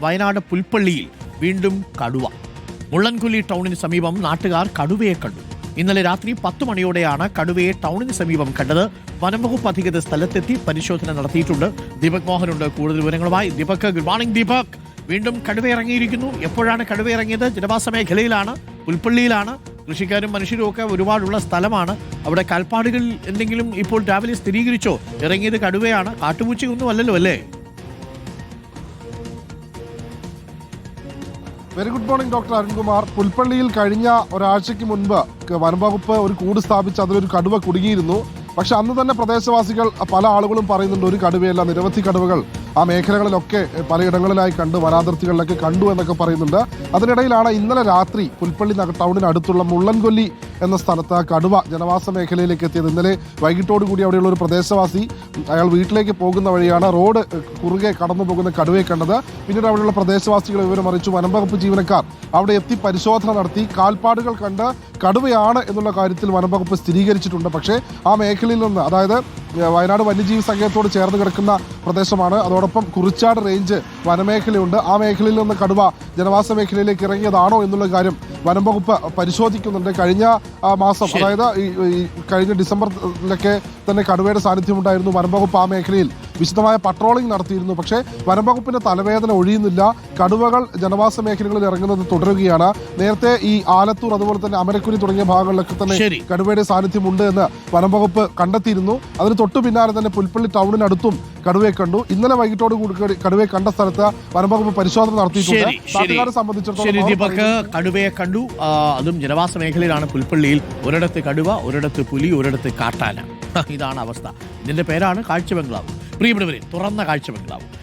വയനാട് പുൽപ്പള്ളിയിൽ വീണ്ടും കടുവ. മുള്ളൻകുല്ലി ടൗണിന് സമീപം നാട്ടുകാർ കടുവയെ കണ്ടു. ഇന്നലെ രാത്രി പത്ത് മണിയോടെയാണ് കടുവയെ ടൗണിന് സമീപം കണ്ടത്. വനംവകുപ്പ് അധികൃതർ സ്ഥലത്തെത്തി പരിശോധന നടത്തിയിട്ടുണ്ട്. ദീപക് മോഹനുണ്ട്. കൂടുതൽ വിവരങ്ങളുമായി ദീപക്. Good morning Deepak. വീണ്ടും കടുവ ഇറങ്ങിയിരിക്കുന്നു. എപ്പോഴാണ് കടുവ ഇറങ്ങിയത്? ജനവാസ മേഖലയിലാണ് പുൽപ്പള്ളിയിലാണ്. കൃഷിക്കാരും മനുഷ്യരും ഒക്കെ ഒരുപാടുള്ള സ്ഥലമാണ്. അവിടെ കാൽപ്പാടുകൾ എന്തെങ്കിലും ഇപ്പോൾ രാവിലെ സ്ഥിരീകരിച്ചോ? ഇറങ്ങിയത് കടുവയാണ്. കാട്ടുപൂച്ചയൊന്നും അല്ലല്ലോ അല്ലേ? Very good morning doctor Arunkumar. പുൽപ്പള്ളിയിൽ കഴിഞ്ഞ ഒരാഴ്ചയ്ക്ക് മുൻപ് വനംവകുപ്പ് ഒരു കൂട് സ്ഥാപിച്ച് അതിലൊരു കടുവ കുടുങ്ങിയിരുന്നു. പക്ഷെ അന്ന് തന്നെ പ്രദേശവാസികൾ പല ആളുകളും പറയുന്നുണ്ട് ഒരു കടുവയല്ല നിരവധി കടുവകൾ ആ മേഖലകളിലൊക്കെ പലയിടങ്ങളിലായി കണ്ടു വനാതിർത്തികളിലൊക്കെ കണ്ടു എന്നൊക്കെ പറയുന്നുണ്ട്. അതിനിടയിലാണ് ഇന്നലെ രാത്രി പുൽപ്പള്ളി ടൗണിനടുത്തുള്ള മുള്ളൻകൊല്ലി എന്ന സ്ഥലത്ത് കടുവ ജനവാസ മേഖലയിലേക്ക് എത്തിയത്. ഇന്നലെ വൈകിട്ടോടുകൂടി അവിടെയുള്ള ഒരു പ്രദേശവാസി അയാൾ വീട്ടിലേക്ക് പോകുന്ന വഴിയാണ് റോഡ് കുറുകെ കടന്നു പോകുന്ന കടുവയെ കണ്ടത്. പിന്നീട് അവിടെയുള്ള പ്രദേശവാസികളെ വിവരം വനംവകുപ്പ് ജീവനക്കാർ അവിടെ എത്തി പരിശോധന നടത്തി. കാൽപ്പാടുകൾ കണ്ട് കടുവയാണ് എന്നുള്ള കാര്യത്തിൽ വനംവകുപ്പ് സ്ഥിരീകരിച്ചിട്ടുണ്ട്. പക്ഷേ ആ മേഖലയിൽ നിന്ന് അതായത് വയനാട് വന്യജീവി സങ്കേതത്തോട് ചേർന്ന് കിടക്കുന്ന പ്രദേശമാണ്. അതോടൊപ്പം കുറിച്ചാട് റേഞ്ച് വനമേഖലയുണ്ട്. ആ മേഖലയിൽ നിന്ന് കടുവ ജനവാസ മേഖലയിലേക്ക് ഇറങ്ങിയതാണോ എന്നുള്ള കാര്യം വനംവകുപ്പ് പരിശോധിക്കുന്നുണ്ട്. കഴിഞ്ഞ മാസം അതായത് ഈ ഈ കഴിഞ്ഞ ഡിസംബറിലൊക്കെ തന്നെ കടുവയുടെ സാന്നിധ്യമുണ്ടായിരുന്നു വനംവകുപ്പ് ആ മേഖലയിൽ. വിശദമായ പട്രോളിംഗ് നടത്തിയിരുന്നു. പക്ഷേ വനംവകുപ്പിന്റെ തലവേദന ഒഴിയുന്നില്ല. കടുവകൾ ജനവാസ മേഖലകളിൽ ഇറങ്ങുന്നത് തുടരുകയാണ്. നേരത്തെ ഈ ആലത്തൂർ അതുപോലെ തന്നെ അമരക്കുരി തുടങ്ങിയ ഭാഗങ്ങളിലൊക്കെ തന്നെ. കടുവയുടെ സാന്നിധ്യമുണ്ട് എന്ന് വനംവകുപ്പ് കണ്ടെത്തിയിരുന്നു. അതിന് തൊട്ടു പിന്നാലെ തന്നെ പുൽപ്പള്ളി ടൗണിനടുത്തും കടുവയെ കണ്ടു. ഇന്നലെ വൈകിട്ടോട് കൂടി കടുവയെ കണ്ട സ്ഥലത്ത് വനംവകുപ്പ് പരിശോധന നടത്തിയിട്ടുണ്ട്. സംബന്ധിച്ചിടത്തോളം കടുവയെ കണ്ടു. അതും ജനവാസ മേഖലയിലാണ് പുൽപ്പള്ളിയിൽ. ഒരിടത്ത് കടുവ ഒരിടത്ത് പുലി ഒരിടത്ത് കാട്ടാന. ഇതാണ് അവസ്ഥ. ഇതിന്റെ പേരാണ് കാഴ്ച ബംഗ്ലാവ്. പ്രിയപ്പെട്ടവരെ തുറന്ന കാഴ്ച ബംഗ്ലാവ്